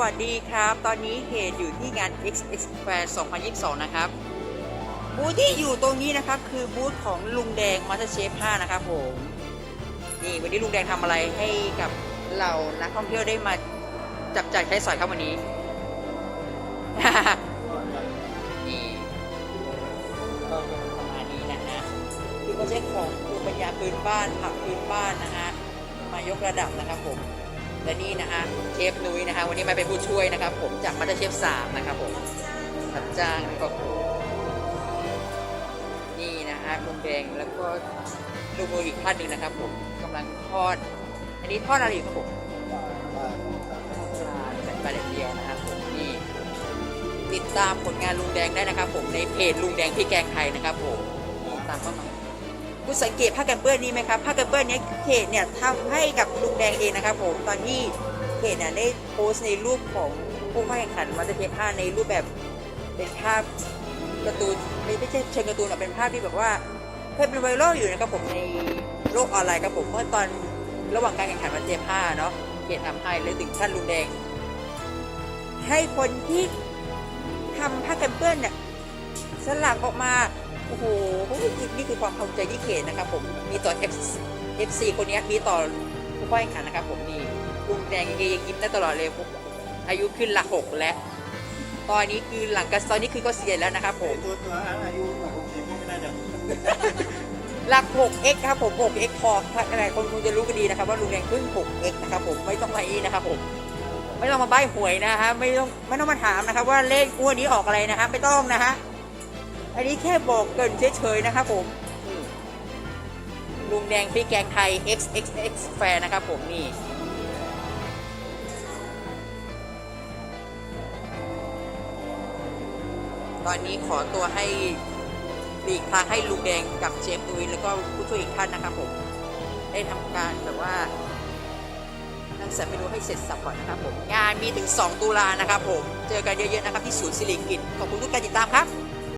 วัสดีครับ ตอนนี้เหตุอยู่ที่งาน XX Fair 2022 นะครับ บูธที่อยู่ตรงนี้นะครับ คือบูธของลุงแดงมาสเตอร์เชฟ5นะครับผม นี่วันนี้ลุงแดงทำอะไรให้กับเรานักท่องเที่ยวได้มาจับจ่ายใช้สอยครับวันนี้ นี่ก็ประมาณนี้นะฮะ คือก็ใช้ของภูมิปัญญาพื้นบ้านผักพื้นบ้านนะฮะ มายกระดับนะครับผม และนี่นะฮะเชฟนุ้ยนะฮะวันนี้มาเป็นผู้ช่วยนะครับ ผมจากมาสเตอร์เชฟสามนะครับผมรับจ้างนะครับนี่นะฮะลุงแดงแล้วก็ลุงมืออีกท่านหนึ่งนะครับ ผมกำลังทอด อันนี้ทอดอะไรอยู่ครับผมปลาป็นปลาแดดเดียวนะครับผมนี่ติดตามผลงานลุงแดงได้นะครับ ผมในเพจลุงแดงพี่แกงไทยนะครับผมตามเข้ามา คุณสังเกตผ้ากันเปื้อนนี้ไหมครับผ้ากันเปื้อนนี้เพจเนี่ยทำให้กับลุงแดงเองนะครับผมตอนที่เพจเนี่ยได้โพสต์ในรูปของผู้เข้าแข่งขันมาสเตอร์เชฟ5ในรูปแบบเป็นภาพการ์ตูนไม่ไม่ใช่เชิงการ์ตูนหรอกเป็นภาพที่แบบว่าเคยเป็นไวรัลอยู่นะครับผมในโลกออนไลน์ครับผมเมื่อตอนระหว่างการแข่งขันมาสเตอร์เชฟ5เนาะเพจทำให้เลยถึงขั้นลุงแดง ให้คนที่ทำผ้ากันเปื้อนเนี่ยสลักออกมา โอ้โหนี่คือความภูมิใจที่เขตนะครับผมมีต่อ F FC คนเนี้ยมีต่อผู้เข้าแข่งขันนะครับผมนี่ลุงแดงเองยิ้มได้ตลอดเลยผมอายุขึ้นหลักหกแล้ว ตอนนี้คือหลังกันตอนนี้คือก็เสียแล้วนะครับผมตัวตัวอายุหลักหกสิบไม่น่าจะหลัก 6x ครับผม 6x พอหลายคนคงจะรู้กันดีนะครับว่าลุงแดงเพิ่ง 6x นะครับผมไม่ต้องมาอีนะครับผมไม่ต้องมาใบ้หวยนะฮะไม่ต้องไม่ต้องมาถามนะครับว่าเลขงวดนี้ออกอะไรนะฮะไม่ต้องนะฮะ อันนี้แค่บอกเกินเฉยๆนะครับผมลุงแดงพี่แกงไทย XXX แฟนนะครับผมนี่ตอนนี้ขอตัวให้หลีกทางให้ลุงแดงกับเชฟนุ้ยแล้วก็ผู้ช่วยอีกท่านนะครับผม ได้ทำการแบบว่านั่งเสร็จไปดูให้เสร็จสับก่อนนะครับผม งานมีถึง 2 ตุลานะครับผม เจอกันเยอะๆนะครับที่ศูนย์สิริกิตขอบคุณทุกการติดตามครับ